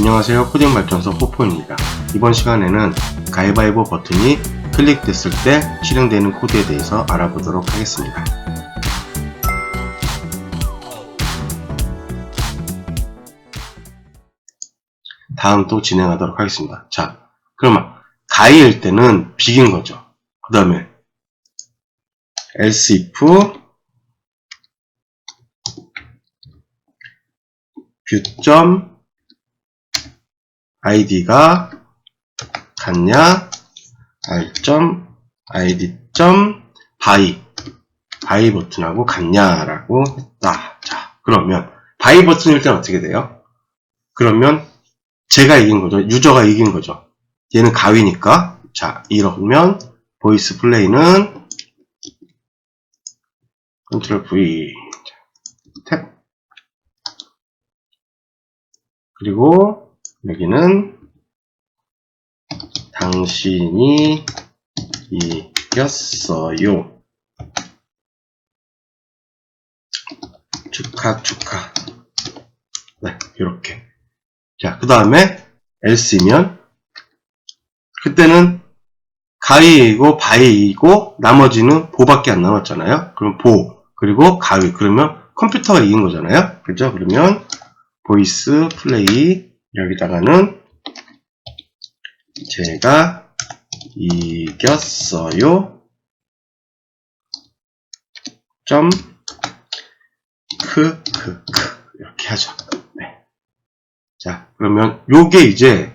안녕하세요. 코딩 발전소 포포입니다. 이번 시간에는 가위바위보 버튼이 클릭됐을 때 실행되는 코드에 대해서 알아보도록 하겠습니다. 다음 또 진행하도록 하겠습니다. 자, 그러면 가위일 때는 비긴 거죠. 그 다음에 else if view id가 같냐 r.id. by by 버튼하고 같냐라고 했다. 자, 그러면 by 버튼일 때는 어떻게 돼요? 그러면 제가 이긴 거죠. 유저가 이긴 거죠. 얘는 가위니까 자, 이러면 보이스 플레이는 컨트롤 V 탭 그리고 여기는 당신이 이겼어요. 축하 축하. 네, 이렇게. 자, 그 다음에 else면 그때는 가위이고 바위이고 나머지는 보밖에 안 남았잖아요. 그럼 보 그리고 가위 그러면 컴퓨터가 이긴 거잖아요. 그죠? 그러면 보이스 플레이 여기다가는 제가 이겼어요. 점 크크크 이렇게 하죠. 네. 자 그러면 요게 이제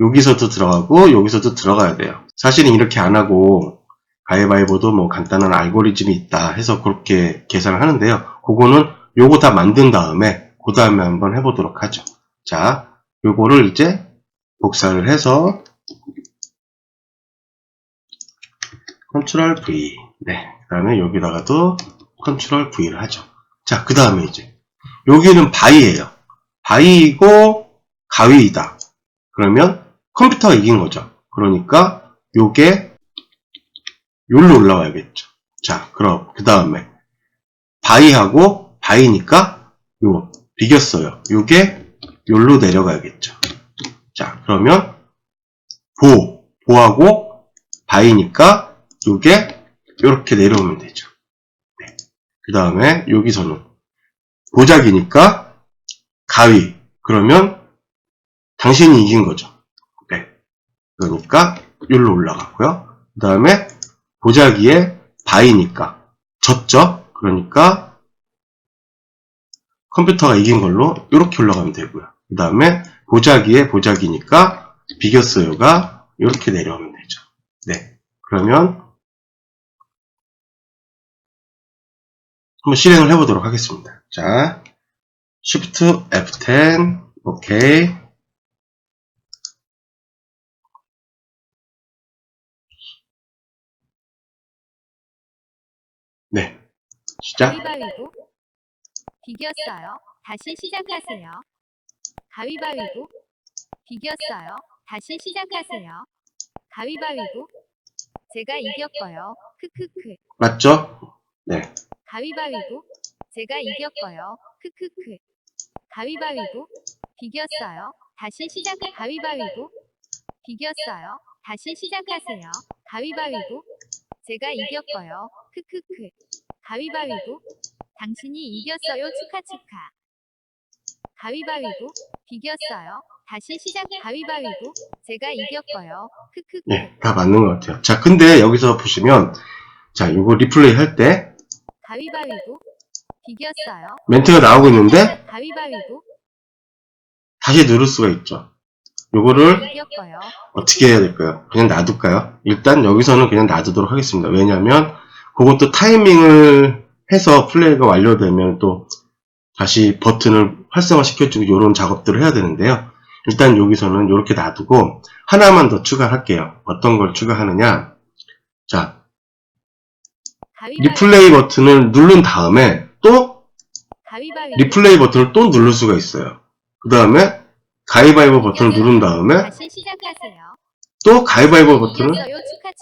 여기서도 들어가고 여기서도 들어가야 돼요. 사실은 이렇게 안 하고 가위바위보도 뭐 간단한 알고리즘이 있다 해서 그렇게 계산을 하는데요. 그거는 요거 다 만든 다음에 그 다음에 한번 해보도록 하죠. 자, 요거를 이제 복사를 해서 컨트롤 V 네, 그 다음에 여기다가도 컨트롤 V를 하죠. 자, 그 다음에 이제 여기는 바위예요. 바위이고 가위이다. 그러면 컴퓨터가 이긴 거죠. 그러니까 요게 요로 올라와야겠죠. 자, 그럼 그 다음에 바이하고 바이니까 요 비겼어요. 요게 요로 내려가야겠죠. 자, 그러면 보 보하고 바이니까 요게 요렇게 내려오면 되죠. 네. 그 다음에 여기서는 보작이니까 가위 그러면 당신이 이긴 거죠. 네. 그러니까 여기로 올라가고요. 그 다음에 보자기에 바이니까 졌죠. 그러니까 컴퓨터가 이긴 걸로 이렇게 올라가면 되고요. 그 다음에 보자기에 보자기니까 비겼어요가 이렇게 내려오면 되죠. 네. 그러면 한번 실행을 해보도록 하겠습니다. 자, Shift F10, 오케이. 네. 시작. 비겼어요. 다시 시작하세요. 가위바위보 비겼어요. 다시 시작하세요. 가위바위보 제가 이겼어요. 크크크 맞죠? 네. 가위바위보 제가 이겼어요. 크크크 가위바위보 비겼어요. 다시 시작 가위바위보 비겼어요. 다시 시작하세요. 가위바위보 제가 이겼어요. 크크크 가위바위보 당신이 이겼어요. 축하 축하 가위바위보 비겼어요. 다시 시작 가위바위보 제가 이겼어요. 크크크 네, 다 맞는 것 같아요. 자, 근데 여기서 보시면, 자, 이거 리플레이 할 때, 가위바위보 비겼어요. 멘트가 나오고 있는데, 가위바위보 다시 누를 수가 있죠. 요거를. 어떻게 해야 될까요? 그냥 놔둘까요? 일단 여기서는 그냥 놔두도록 하겠습니다. 왜냐면, 그것도 타이밍을 해서 플레이가 완료되면 또 다시 버튼을 활성화 시켜주고 이런 작업들을 해야 되는데요. 일단 여기서는 이렇게 놔두고 하나만 더 추가할게요. 어떤 걸 추가하느냐? 자, 리플레이 버튼을 누른 다음에 또 리플레이 버튼을 또 누를 수가 있어요. 그 다음에 가위바위보 버튼을 누른 다음에. 또 가위바위보 버튼을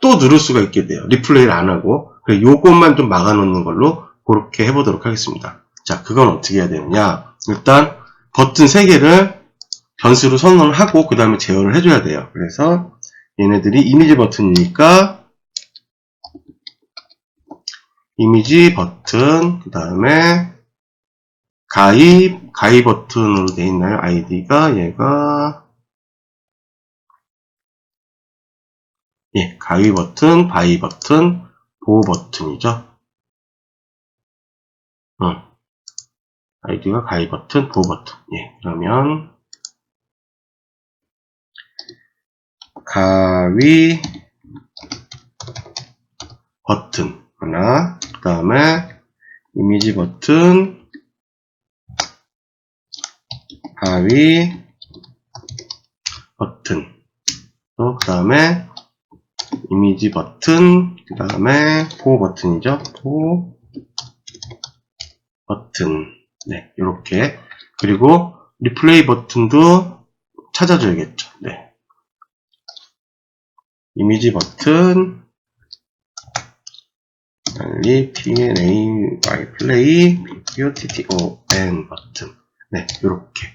또 누를 수가 있게 돼요. 리플레이를 안 하고 그래서 요것만 좀 막아놓는 걸로 그렇게 해보도록 하겠습니다. 자, 그건 어떻게 해야 되느냐? 일단 버튼 3개를 변수로 선언을 하고 그 다음에 제어를 해줘야 돼요. 그래서 얘네들이 이미지 버튼이니까 이미지 버튼 그 다음에 가입 가입 버튼으로 돼 있나요? 아이디가 얘가 예 가입 버튼 바이 버튼 보호 버튼이죠. 응. 아이디가 가입 버튼 보호 버튼. 예 그러면 가위 버튼 하나 그 다음에 이미지 버튼 가위 버튼. 또 그 다음에 이미지 버튼 그 다음에 보호 버튼이죠. 보호 버튼 네 이렇게. 그리고 리플레이 버튼도 찾아줘야겠죠. 네. 이미지 버튼. 달리 P&A Y 플레이 POTTON 버튼. 네 이렇게.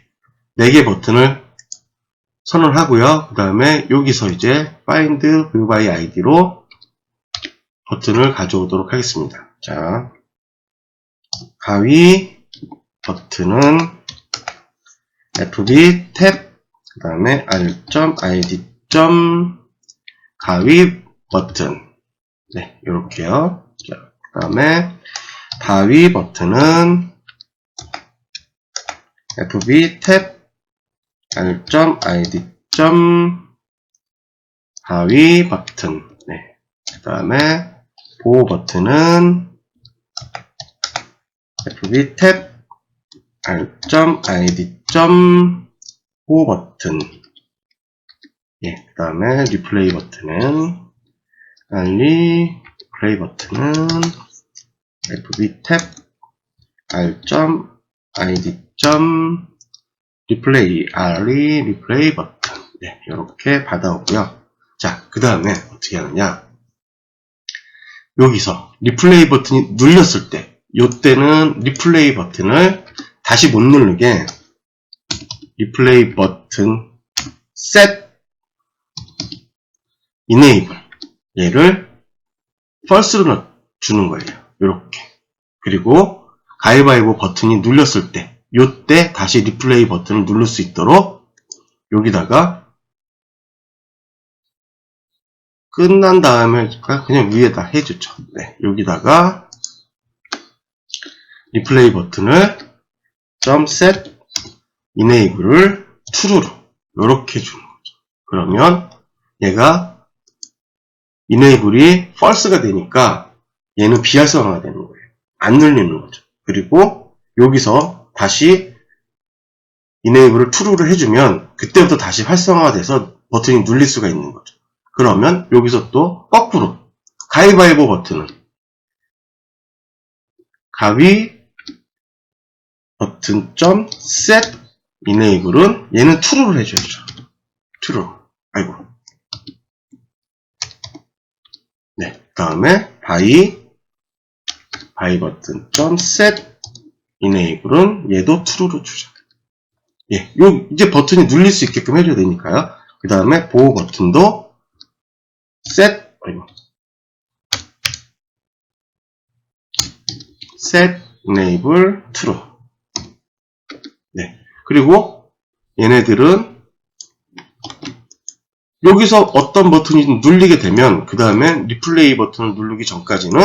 네 개 버튼을 선언하고요. 그 다음에 여기서 이제 find view by id로 버튼을 가져오도록 하겠습니다. 자 가위 버튼은 FB 탭 그 다음에 R.id. 가위 버튼 네 이렇게요 그 다음에 바위 버튼은 fb 탭 r.id. 바위 버튼 네. 그 다음에 보호 버튼은 fb 탭 r.id. 보호 버튼 예, 그 다음에 리플레이 버튼은 알리 플레이 버튼은 fb 탭 r.id. 리플레이 알리 리플레이 버튼 네, 이렇게 받아오고요. 자, 그 다음에 어떻게 하느냐? 여기서 리플레이 버튼이 눌렸을 때, 요때는 리플레이 버튼을 다시 못 누르게 리플레이 버튼 셋 enable 얘를 false로 주는 거예요. 이렇게. 그리고 가위바위보 버튼이 눌렸을 때 요때 다시 리플레이 버튼을 누를 수 있도록 여기다가 끝난 다음에 그냥 위에다 해주죠. 네, 여기다가 리플레이 버튼을 점 set enable을 true로 이렇게 주는 거죠. 그러면 얘가 enable이 false가 되니까 얘는 비활성화가 되는 거예요. 안 눌리는 거죠. 그리고 여기서 다시 enable을 true를 해주면 그때부터 다시 활성화가 돼서 버튼이 눌릴 수가 있는 거죠. 그러면 여기서 또 거꾸로 가위바위보 버튼은 가위 버튼 점 set enable은 얘는 true를 해줘야죠. true. 아이고. 네. 그 다음에 바이 바이 버튼 점 set enable은 얘도 true로 주죠. 예, 요 이제 버튼이 눌릴 수 있게끔 해줘야 되니까요. 그 다음에 보호 버튼도 set 아이고. set enable true. 네. 그리고 얘네들은 여기서 어떤 버튼이 눌리게 되면 그 다음에 리플레이 버튼을 누르기 전까지는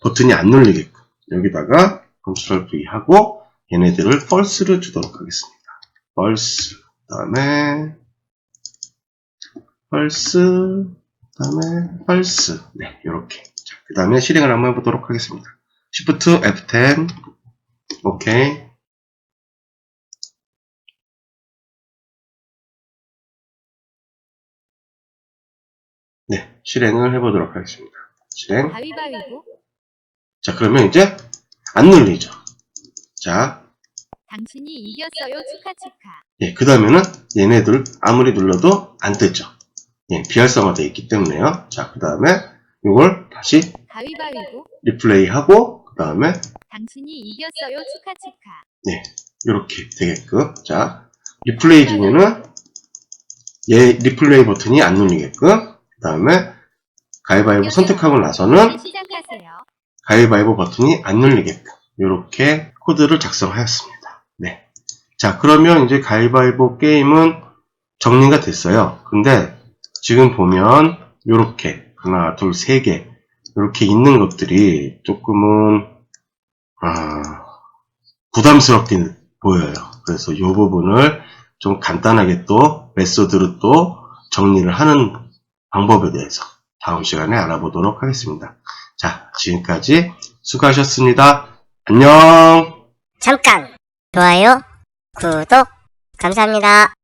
버튼이 안 눌리게끔 여기다가 컨트롤 V 하고 얘네들을 false를 주도록 하겠습니다. false 그 다음에 false 그 다음에 false 네 이렇게 그 다음에 실행을 한번 해보도록 하겠습니다. Shift F10 오케이 실행을 해보도록 하겠습니다. 실행 가위바위보 자 그러면 이제 안 눌리죠. 자 당신이 이겼어요 축하 축하 예, 그 다음에는 얘네들 아무리 눌러도 안 뜨죠. 예, 비활성화되어 있기 때문에요. 자, 그 다음에 이걸 다시 가위바위보 리플레이 하고, 그 다음에 당신이 이겼어요 축하 축하 이렇게 되게끔. 자, 리플레이 중에는 얘 리플레이 버튼이 안 눌리게끔 그 다음에 가위바위보 선택하고 나서는 시작하세요. 가위바위보 버튼이 안 눌리게끔 이렇게 코드를 작성하였습니다. 네. 자 그러면 이제 가위바위보 게임은 정리가 됐어요. 근데 지금 보면 이렇게 하나 둘 세 개 이렇게 있는 것들이 조금은 아, 부담스럽게 보여요. 그래서 이 부분을 좀 간단하게 또 메소드로 또 정리를 하는 방법에 대해서 다음 시간에 알아보도록 하겠습니다. 자, 지금까지 수고하셨습니다. 안녕! 잠깐! 좋아요, 구독, 감사합니다.